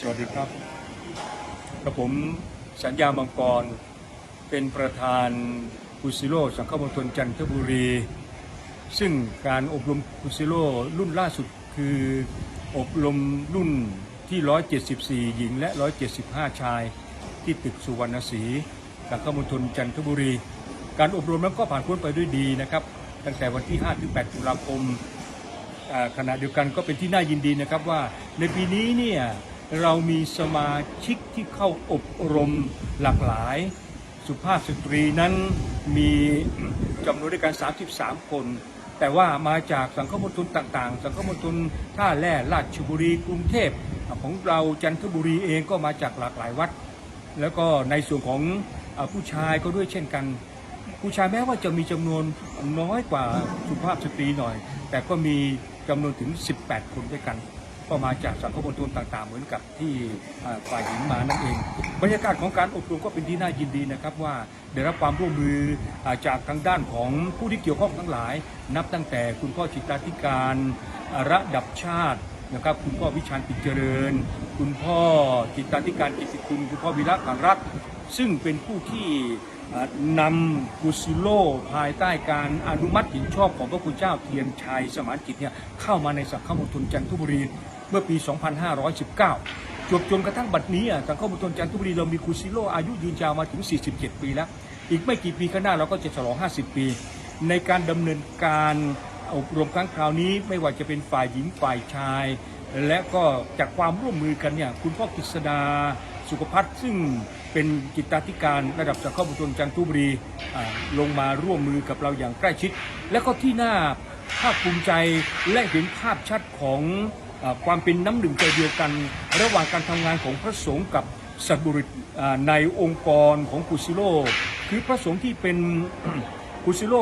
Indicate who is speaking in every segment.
Speaker 1: สวัสดีครับกระผมสัญญามังกร เป็นประธานกุซิโลสังฆมณฑลจันทบุรี ซึ่งการอบรมกุซิโลรุ่นล่าสุดคืออบรมรุ่นที่ 174 หญิงและ 175 ชาย ที่ตึกสุวรรณศรีสังฆมณฑลจันทบุรี การอบรมนั้นก็ผ่านพ้นไปด้วยดีนะครับ ตั้งแต่วันที่ 5-8 ตุลาคมขณะเดียวกันก็เป็นที่น่ายินดีนะครับว่าในปีนี้เนี่ย เรามีสมาชิกที่เข้าอบรมหลากหลาย สุภาพสตรีนั้นมีจำนวนด้วยกัน 33 คน แต่ว่ามาจากสังคมณฑลต่างๆ สังคมณฑลท่าแร่ราชบุรีกรุงเทพของเราจันทบุรีเองก็มาจากหลากหลายวัด แล้วก็ในส่วนของผู้ชายก็ด้วยเช่นกัน ผู้ชายแม้ว่าจะมีจำนวนน้อยกว่าสุภาพสตรีหน่อย แต่ก็มีจำนวนถึง 18 คนด้วยกัน ก็มาจากสังคมมณฑลต่างๆ เหมือนกับที่ฝ่ายหญิงมานั่นเอง บรรยากาศของการอบรมก็เป็นที่น่ายินดีนะครับว่าได้รับความร่วมมือจากทางด้านของผู้ที่เกี่ยวข้องทั้งหลาย นับตั้งแต่คุณพ่อจิตาธิการระดับชาตินะครับคุณพ่อวิชาญปิจเจริญ คุณพ่อจิตาธิการกิติคุณ คุณพ่อวิระการรักซึ่งเป็นผู้ที่นำกุซิโลภายใต้การอนุมัติเห็นชอบของพระคุณเจ้าเทียนชัยสมานจิตเนี่ยเข้ามาในสังฆมณฑลจันทบุรี เมื่อปี 2519 จวบจนกระทั่งบัดนี้อะสังฆมณฑลจันทบุรีเรามีกุซิโลอายุยืนยาวมาถึง 47 ปีแล้ว อีกไม่กี่ปีข้างหน้าเราก็จะฉลอง 50 ปี ในการดำเนินการอบรมครั้งคราวนี้ไม่ว่าจะเป็นฝ่ายหญิงฝ่ายชาย และก็จากความร่วมมือกันเนี่ยคุณพ่อกฤษดาสุขพัฒน์ซึ่งเป็นจิตาธิการระดับสังคมณฑลจันทุบรีลงมาร่วมมือกับเราอย่างใกล้ชิด และก็ที่น่าภาคภูมิใจและเห็นภาพชัดของ ความเป็นน้ำหนึ่งใจเดียวกัน ระหว่างการทำงานของพระสงฆ์กับสัตบุรุษในองค์กรของกุซิโล คือพระสงฆ์ที่เป็นกุซิโล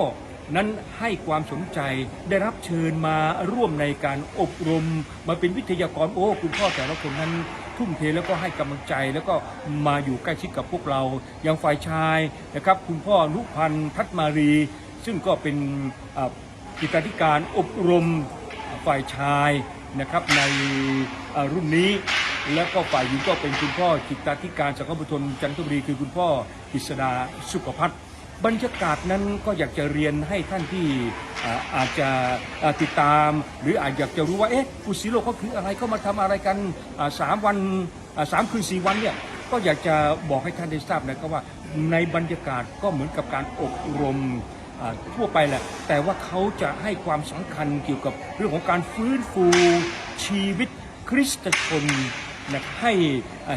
Speaker 1: นั้นให้ความสนใจได้รับเชิญมาร่วมในการอบรม มาเป็นวิทยากรโอ้คุณพ่อแต่ละคนนั้นทุ่มเทแล้วก็ให้กำลังใจแล้วก็มาอยู่ใกล้ชิดกับพวกเราอย่างฝ่ายชายนะครับคุณพ่อนุพันธ์ทัตมารี ซึ่งก็เป็นกิจธิการอบรมฝ่ายชาย นะครับในรุ่นนี้ แล้วก็ฝ่ายหญิงก็เป็นคุณพ่อจิตาธิการสังฆบุตรจันทบุรีคือคุณพ่อกฤษดาสุขพัฒน์บรรยากาศนั้นก็อยากจะเรียนให้ท่านที่อาอาจจะติดตาม หรืออาจอยากจะรู้ว่าเอ๊ะกุศิโลกเขาคืออะไรเขามาทำอะไรกันสามวันสามคืนสี่วันเนี่ยก็อยากจะบอกให้ท่านได้ทราบนะครับว่าในบรรยากาศก็เหมือนกับการอบรม ทั่วไปแหละ แต่ว่าเขาจะให้ความสำคัญเกี่ยวกับเรื่องของการฟื้นฟูชีวิตคริสตชนนะให้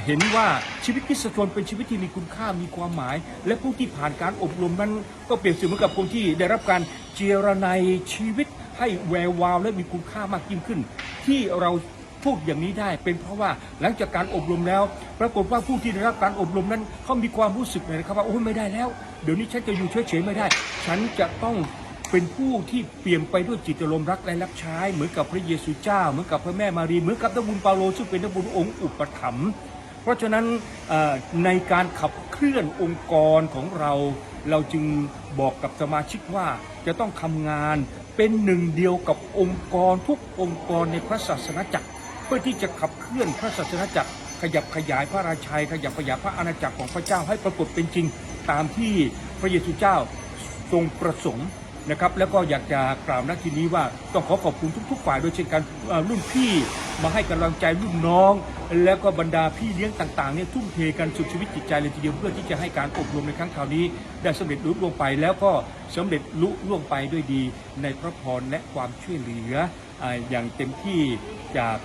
Speaker 1: เห็นว่าชีวิตคริสตชนเป็นชีวิตที่มีคุณค่ามีความหมาย และผู้ที่ผ่านการอบรมนั้น ก็เปรียบเสมือนกับคนที่ได้รับการเจรไนชีวิตให้แวววาวและมีคุณค่ามากยิ่งขึ้น ที่เรา พูดอย่างนี้ได้เป็นเพราะว่าหลังจากการอบรมแล้ว ปรากฏว่าผู้ที่ได้รับการอบรมนั้นเขามีความรู้สึกเลยนะครับว่าโอ้ไม่ได้แล้ว เดี๋ยวนี้ฉันจะอยู่เฉยๆไม่ได้ ฉันจะต้องเป็นผู้ที่เปลี่ยมไปด้วยจิตอารมณ์รักและรักใช้เหมือนกับพระเยซูเจ้า เหมือนกับพระแม่มารีเหมือนกับนักบุญเปาโลซึ่งเป็นนักบุญองค์อุปถัมภ์เพราะฉะนั้นในการขับเคลื่อนองค์กรของเรา เราจึงบอกกับสมาชิกว่าจะต้องทำงานเป็นหนึ่งเดียวกับองค์กรทุกองค์กรในพระศาสนาจักร พื่อที่จะขับเคลื่อนพระศาสนาจักร ขยับขยายพระราชัย ขยับขยายพระอาณาจักรของพระเจ้าให้ปรากฏเป็นจริง ตามที่พระเยซูเจ้าทรงประสงค์นะครับแล้วก็อยากจะกล่าวณที่นี้ว่าต้องขอขอบคุณทุก ๆ ฝ่ายโดยเช่นกันรุ่นพี่มาให้กำลังใจรุ่นน้อง แล้วก็บรรดาพี่เลี้ยงต่างๆเนี่ยทุ่มเทกันสุดชีวิตจิตใจเลยทีเดียวเพื่อที่จะให้การอบรมในครั้งคราวนี้ ได้สำเร็จลุล่วงไปแล้วก็สำเร็จลุล่วงไปด้วยดี ในพระพรและความช่วยเหลืออย่างเต็มที่จาก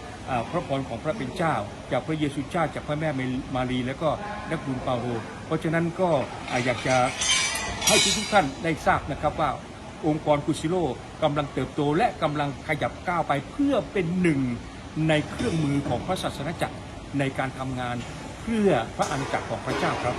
Speaker 1: พระพรของพระเป็นเจ้า จากพระเยซูเจ้าจากพระแม่มารี แล้วก็นักบุญเปาโลเพราะฉะนั้นก็อยากจะให้ทุกท่านได้ทราบนะครับว่าองค์กรกุซิโลกำลังเติบโตและกำลังขยับก้าวไปเพื่อเป็นหนึ่งในเครื่องมือของพระศาสนาจักรในการทำงานเพื่อพระอาณาจักรของพระเจ้าครับ